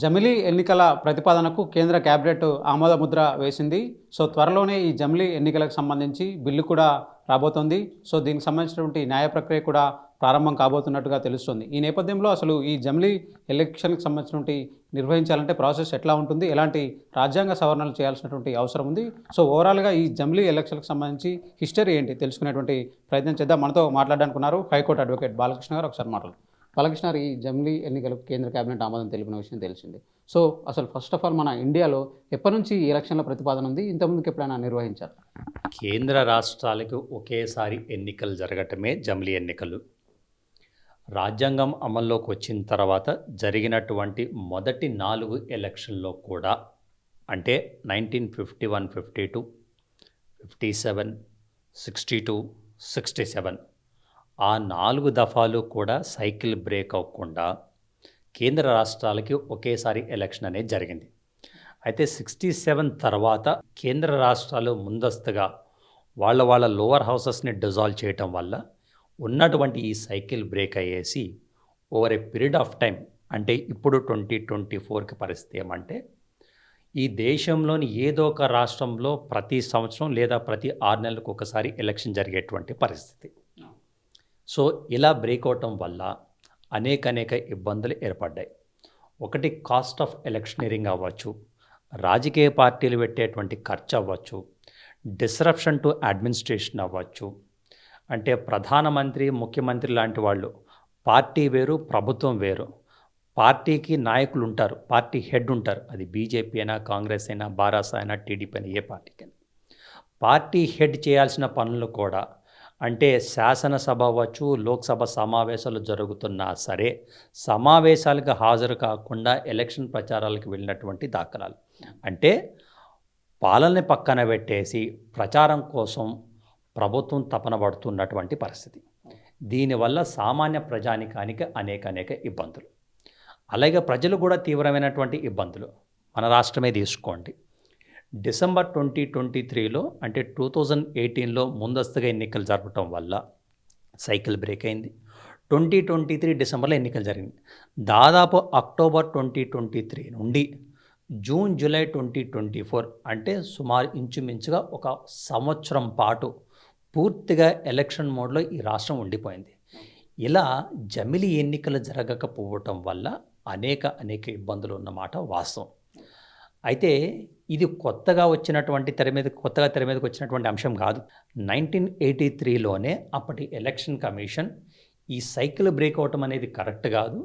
జమిలీ ఎన్నికల ప్రతిపాదనకు కేంద్ర క్యాబినెట్ ఆమోదముద్ర వేసింది. సో త్వరలోనే ఈ జమిలీ ఎన్నికలకు సంబంధించి బిల్లు కూడా రాబోతోంది. సో దీనికి సంబంధించినటువంటి న్యాయ ప్రక్రియ కూడా ప్రారంభం కాబోతున్నట్టుగా తెలుస్తుంది. ఈ నేపథ్యంలో అసలు ఈ జమిలీ ఎలక్షన్కి సంబంధించినటువంటి నిర్వహించాలంటే ప్రాసెస్ ఎట్లా ఉంటుంది? ఎలాంటి రాజ్యాంగ సవరణలు చేయాల్సినటువంటి అవసరం ఉంది? సో ఓవరాల్గా ఈ జమిలీ ఎలక్షన్కి సంబంధించి హిస్టరీ ఏంటి? తెలుసుకునేటువంటి ప్రయత్నం చేద్దాం. మనతో మాట్లాడడానికి ఉన్నారు హైకోర్టు అడ్వకేట్ బాలకృష్ణ గారు. ఒకసారి మాట్లాడు బాలకృష్ణ జమ్లీ ఈ జమిలీ ఎన్నికలకు కేంద్ర కేబినెట్ ఆమోదం తెలిపిన విషయం తెలిసింది. సో అసలు ఫస్ట్ ఆఫ్ ఆల్ మన ఇండియాలో ఎప్పటి నుంచి ఈ ఎలక్షన్ల ప్రతిపాదన ఉంది? ఇంతకుముందుకు ఎప్పుడైనా నిర్వహించారు? కేంద్ర రాష్ట్రాలకు ఒకేసారి ఎన్నికలు జరగటమే జమిలీ ఎన్నికలు. రాజ్యాంగం అమల్లోకి వచ్చిన తర్వాత జరిగినటువంటి మొదటి నాలుగు ఎలక్షన్లో కూడా అంటే nineteen fifty one fifty two fifty seven sixty two sixty seven ఆ నాలుగు దఫాలు కూడా సైకిల్ బ్రేక్ అవ్వకుండా కేంద్ర రాష్ట్రాలకి ఒకేసారి ఎలక్షన్ అనేది జరిగింది. అయితే సిక్స్టీ సెవెన్ తర్వాత కేంద్ర రాష్ట్రాలు ముందస్తుగా వాళ్ళ వాళ్ళ లోవర్ హౌసెస్ని డిజాల్వ్ చేయటం వల్ల ఉన్నటువంటి ఈ cycle break అయ్యేసి over a period of time అంటే ఇప్పుడు ట్వంటీ ట్వంటీ ఫోర్కి పరిస్థితి ఏమంటే ఈ దేశంలోని ఏదో ఒక రాష్ట్రంలో ప్రతి సంవత్సరం లేదా ప్రతి ఆరు నెలలకు ఒకసారి ఎలక్షన్ జరిగేటువంటి పరిస్థితి. సో ఇలా బ్రేక్ అవటం వల్ల అనేక అనేక ఇబ్బందులు ఏర్పడ్డాయి. ఒకటి కాస్ట్ ఆఫ్ ఎలక్షనీరింగ్ అవ్వచ్చు రాజకీయ పార్టీలు పెట్టేటువంటి ఖర్చు అవ్వచ్చు డిస్రప్షన్ టు అడ్మినిస్ట్రేషన్ అవ్వచ్చు. అంటే ప్రధానమంత్రి ముఖ్యమంత్రి లాంటి వాళ్ళు పార్టీ వేరు ప్రభుత్వం వేరు. పార్టీకి నాయకులు ఉంటారు పార్టీ హెడ్ ఉంటారు. అది బీజేపీ అయినా కాంగ్రెస్ అయినా బారాస అయినా టీడీపీ అయినా ఏ పార్టీకైనా. పార్టీ హెడ్ చేయాల్సిన పనులు కూడా అంటే శాసనసభ అవ్వచ్చు లోక్సభ సమావేశాలు జరుగుతున్నా సరే సమావేశాలకు హాజరు కాకుండా ఎలక్షన్ ప్రచారాలకు వెళ్ళినటువంటి దాఖలాలు. అంటే పాలనని పక్కన పెట్టేసి ప్రచారం కోసం ప్రభుత్వం తపన పడుతున్నటువంటి పరిస్థితి. దీనివల్ల సామాన్య ప్రజానికానికి అనేక అనేక ఇబ్బందులు. అలాగే ప్రజలు కూడా తీవ్రమైనటువంటి ఇబ్బందులు. మన రాష్ట్రమే తీసుకోండి. డిసెంబర్ ట్వంటీ ట్వంటీ త్రీలో అంటే టూ థౌజండ్ ఎయిటీన్లో ముందస్తుగా ఎన్నికలు జరపటం వల్ల సైకిల్ బ్రేక్ అయింది. ట్వంటీ ట్వంటీ త్రీ డిసెంబర్లో ఎన్నికలు జరిగింది. దాదాపు అక్టోబర్ ట్వంటీ ట్వంటీ త్రీ నుండి June July twenty twenty four అంటే సుమారు ఇంచుమించుగా ఒక సంవత్సరం పాటు పూర్తిగా ఎలక్షన్ మోడ్లో ఈ రాష్ట్రం ఉండిపోయింది. ఇలా జమిలి ఎన్నికలు జరగకపోవటం వల్ల అనేక అనేక ఇబ్బందులు ఉన్నమాట వాస్తవం. అయితే ఇది కొత్తగా వచ్చినటువంటి తెర మీద కొత్తగా తెర మీదకి వచ్చినటువంటి అంశం కాదు. నైన్టీన్ ఎయిటీ త్రీలోనే అప్పటి ఎలక్షన్ కమిషన్ ఈ సైకిల్ బ్రేక్ అవటం అనేది కరెక్ట్ కాదు.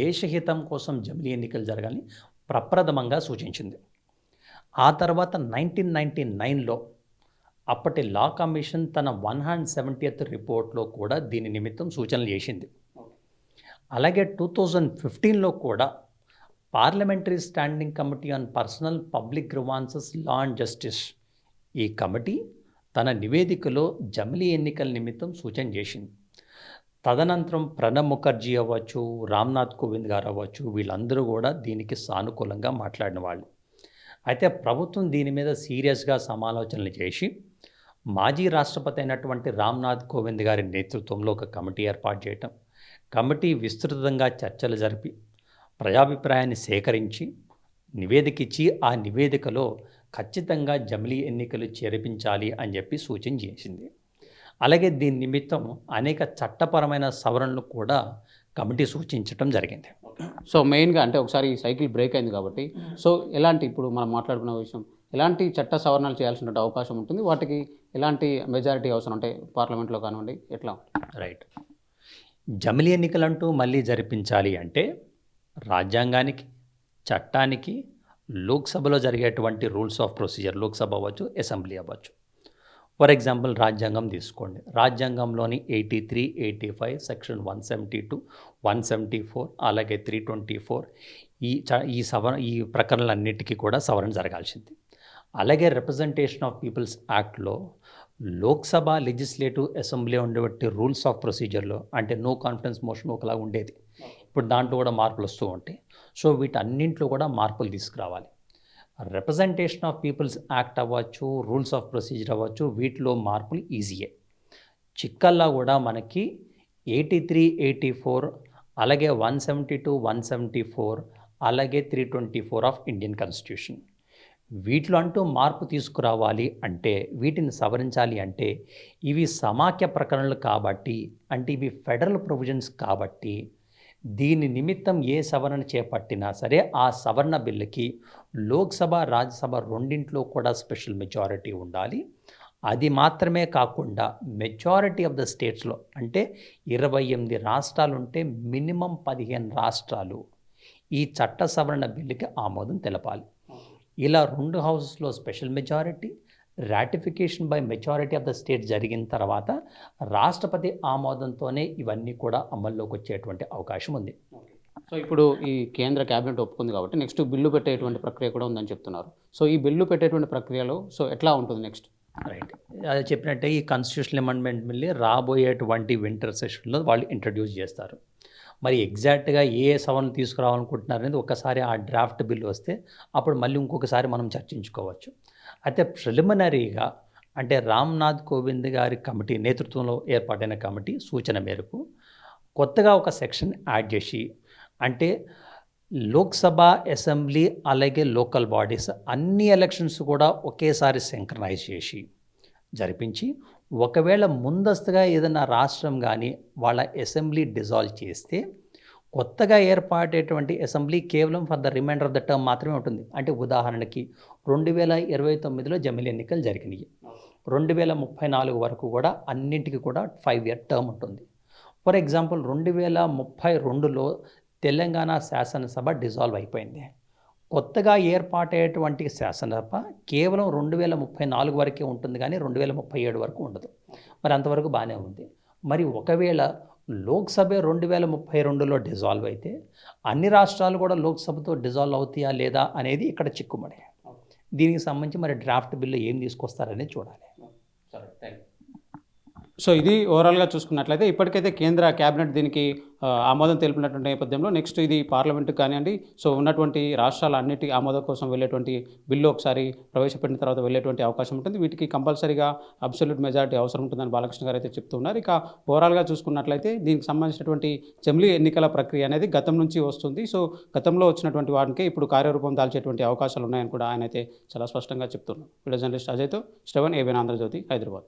దేశహితం కోసం జమిలీ ఎన్నికలు జరగాలని ప్రప్రథమంగా సూచించింది. ఆ తర్వాత నైన్టీన్ నైన్టీ నైన్లో అప్పటి లా కమిషన్ తన వన్ హండ్రెడ్ సెవెంటీయత్ రిపోర్ట్లో కూడా దీని నిమిత్తం సూచనలు చేసింది. అలాగే టూ థౌజండ్ ఫిఫ్టీన్లో కూడా parliamentary standing committee on personnel public grievances law and justice. ఈ కమిటీ తన నివేదికలో జమిలీ ఎన్నికల నిమిత్తం సూచన చేసింది. తదనంతరం ప్రణబ్ ముఖర్జీ అవ్వచ్చు రామ్నాథ్ కోవింద్ గారు అవ్వచ్చు వీళ్ళందరూ కూడా దీనికి సానుకూలంగా మాట్లాడిన వాళ్ళు. అయితే ప్రభుత్వం దీని మీద సీరియస్గా సమాలోచనలు చేసి మాజీ రాష్ట్రపతి అయినటువంటి రామ్నాథ్ కోవింద్ గారి నేతృత్వంలో ఒక కమిటీ ఏర్పాటు చేయటం కమిటీ విస్తృతంగా చర్చలు జరిపి ప్రజాభిప్రాయాన్ని సేకరించి నివేదిక ఇచ్చి ఆ నివేదికలో ఖచ్చితంగా జమిలీ ఎన్నికలు చేర్పించాలి అని చెప్పి సూచన చేసింది. అలాగే దీని నిమిత్తం అనేక చట్టపరమైన సవరణలు కూడా కమిటీ సూచించడం జరిగింది. సో మెయిన్గా అంటే ఒకసారి ఈ సైకిల్ బ్రేక్ అయింది కాబట్టి సో ఎలాంటి ఇప్పుడు మనం మాట్లాడుకున్న విషయం ఎలాంటి చట్ట సవరణలు చేయాల్సిన అవకాశం ఉంటుంది? వాటికి ఎలాంటి మెజారిటీ అవసరం అంటే పార్లమెంట్లో కానివ్వండి ఎట్లా? రైట్. జమిలీ ఎన్నికలంటూ మళ్ళీ జరిపించాలి అంటే రాజ్యాంగానికి చట్టానికి లోక్సభలో జరిగేటువంటి రూల్స్ ఆఫ్ ప్రొసీజర్ లోక్సభ అవ్వచ్చు అసెంబ్లీ అవ్వచ్చు. ఫర్ ఎగ్జాంపుల్ రాజ్యాంగం తీసుకోండి. రాజ్యాంగంలోని eighty three eighty five section one seventy two one seventy four అలాగే త్రీ ట్వంటీ ఫోర్ ఈ చ ఈ సవరణ ఈ ప్రకరణలన్నిటికీ కూడా సవరణ జరగాల్సింది. అలాగే రిప్రజెంటేషన్ ఆఫ్ పీపుల్స్ యాక్ట్లో లోక్సభ లెజిస్లేటివ్ అసెంబ్లీ ఉండేటువంటి రూల్స్ ఆఫ్ ప్రొసీజర్లో అంటే నో కాన్ఫిడెన్స్ మోషన్ ఒకలా ఉండేది. ఇప్పుడు దాంట్లో కూడా మార్పులు వస్తూ ఉంటాయి. సో వీటన్నింటిలో కూడా మార్పులు తీసుకురావాలి. రిప్రజెంటేషన్ ఆఫ్ పీపుల్స్ యాక్ట్ అవ్వచ్చు రూల్స్ ఆఫ్ ప్రొసీజర్ అవ్వచ్చు వీటిలో మార్పులు ఈజీయే. చిక్కల్లా కూడా మనకి ఎయిటీ త్రీ ఎయిటీ ఫోర్ అలాగే one seventy two one seventy four అలాగే three twenty four of Indian constitution వీటిలో అంటూ మార్పు తీసుకురావాలి అంటే వీటిని సవరించాలి అంటే ఇవి సమాఖ్య ప్రకరణలు కాబట్టి అంటే ఇవి ఫెడరల్ ప్రొవిజన్స్ కాబట్టి దీని నిమిత్తం ఏ సవరణ చేపట్టినా సరే ఆ సవరణ బిల్లుకి లోక్సభ రాజ్యసభ రెండింట్లో కూడా స్పెషల్ మెజారిటీ ఉండాలి. అది మాత్రమే కాకుండా మెజారిటీ ఆఫ్ ద స్టేట్స్లో అంటే ఇరవై ఎనిమిది రాష్ట్రాలు ఉంటే మినిమం పదిహేను రాష్ట్రాలు ఈ చట్ట సవరణ బిల్లుకి ఆమోదం తెలపాలి. ఇలా రెండు హౌసెస్లో special majority ratification by majority of the state జరిగిన తర్వాత రాష్ట్రపతి ఆమోదంతోనే ఇవన్నీ కూడా అమల్లోకి వచ్చేటువంటి అవకాశం ఉంది. సో ఇప్పుడు ఈ కేంద్ర క్యాబినెట్ ఒప్పుకుంది కాబట్టి నెక్స్ట్ బిల్లు పెట్టేటువంటి ప్రక్రియ కూడా ఉందని చెప్తున్నారు. సో ఈ బిల్లు పెట్టేటువంటి ప్రక్రియలో సో ఎట్లా ఉంటుంది నెక్స్ట్? రైట్ అది చెప్పినట్టే ఈ కాన్స్టిట్యూషనల్ అమెండ్మెంట్ బిల్లు రాబోయేటువంటి వింటర్ సెషన్లో వాళ్ళు ఇంట్రడ్యూస్ చేస్తారు. మరి ఎగ్జాక్ట్గా ఏ సవరణ తీసుకురావాలనుకుంటున్నారు అనేది ఒకసారి ఆ డ్రాఫ్ట్ బిల్లు వస్తే అప్పుడు మళ్ళీ ఇంకొకసారి మనం చర్చించుకోవచ్చు. అయితే ప్రిలిమినరీగా అంటే రామ్నాథ్ కోవింద్ గారి కమిటీ నేతృత్వంలో ఏర్పాటైన కమిటీ సూచన మేరకు కొత్తగా ఒక సెక్షన్ యాడ్ చేసి అంటే లోక్సభ అసెంబ్లీ అలాగే లోకల్ బాడీస్ అన్ని ఎలక్షన్స్ కూడా ఒకేసారి సింక్రనైజ్ చేసి జరిపించి ఒకవేళ ముందస్తుగా ఏదైనా రాష్ట్రం కానీ వాళ్ళ అసెంబ్లీ డిజాల్వ్ చేస్తే కొత్తగా ఏర్పాటేటువంటి అసెంబ్లీ కేవలం for the remainder of the term మాత్రమే ఉంటుంది. అంటే ఉదాహరణకి రెండు వేల ఇరవై తొమ్మిదిలో జమిలి ఎన్నికలు జరిగినాయి. రెండు వేల ముప్పై నాలుగు వరకు కూడా అన్నింటికి కూడా ఫైవ్ ఇయర్ టర్మ్ ఉంటుంది. ఫర్ ఎగ్జాంపుల్ రెండు వేల ముప్పై రెండులో తెలంగాణ శాసనసభ డిజాల్వ్ అయిపోయింది. కొత్తగా ఏర్పాటయ్యేటువంటి శాసనసభ కేవలం రెండు వేల ముప్పై నాలుగు వరకే ఉంటుంది కానీ రెండు వేల ముప్పై ఏడు వరకు ఉండదు. మరి అంతవరకు బాగానే ఉంది. మరి ఒకవేళ లోక్సభ రెండు వేల ముప్పై రెండులో డిజాల్వ్ అయితే అన్ని రాష్ట్రాలు కూడా లోక్సభతో డిజాల్వ్ అవుతాయా లేదా అనేది ఇక్కడ చిక్కుమడే. దీనికి సంబంధించి మరి డ్రాఫ్ట్ బిల్లు ఏం తీసుకొస్తారనేది చూడాలి. సో ఇది ఓవరాల్గా చూసుకున్నట్లయితే ఇప్పటికైతే కేంద్ర క్యాబినెట్ దీనికి ఆమోదం తెలిపినటువంటి నేపథ్యంలో నెక్స్ట్ ఇది పార్లమెంట్కి కానివ్వండి. సో ఉన్నటువంటి రాష్ట్రాల అన్నిటి ఆమోదం కోసం వెళ్ళేటువంటి బిల్లు ఒకసారి ప్రవేశపెట్టిన తర్వాత వెళ్ళేటువంటి అవకాశం ఉంటుంది. వీటికి కంపల్సరీగా అబ్సల్యూట్ మెజారిటీ అవసరం ఉంటుందని బాలకృష్ణ గారు అయితే చెప్తున్నారు ఇక ఓవరాల్గా చూసుకున్నట్లయితే దీనికి సంబంధించినటువంటి జమిలీ ఎన్నికల ప్రక్రియ అనేది గతం నుంచి వస్తుంది. సో గతంలో వచ్చినటువంటి వాటికి ఇప్పుడు కార్యరూపం దాల్చేటువంటి అవకాశాలు ఉన్నాయని కూడా ఆయన అయితే చాలా స్పష్టంగా చెప్తున్నారు. వీడియో జర్నలిస్ట్ అజయ్తో శ్రవణ్ ఏబిన్ ఆంధ్రజ్యోతి హైదరాబాద్.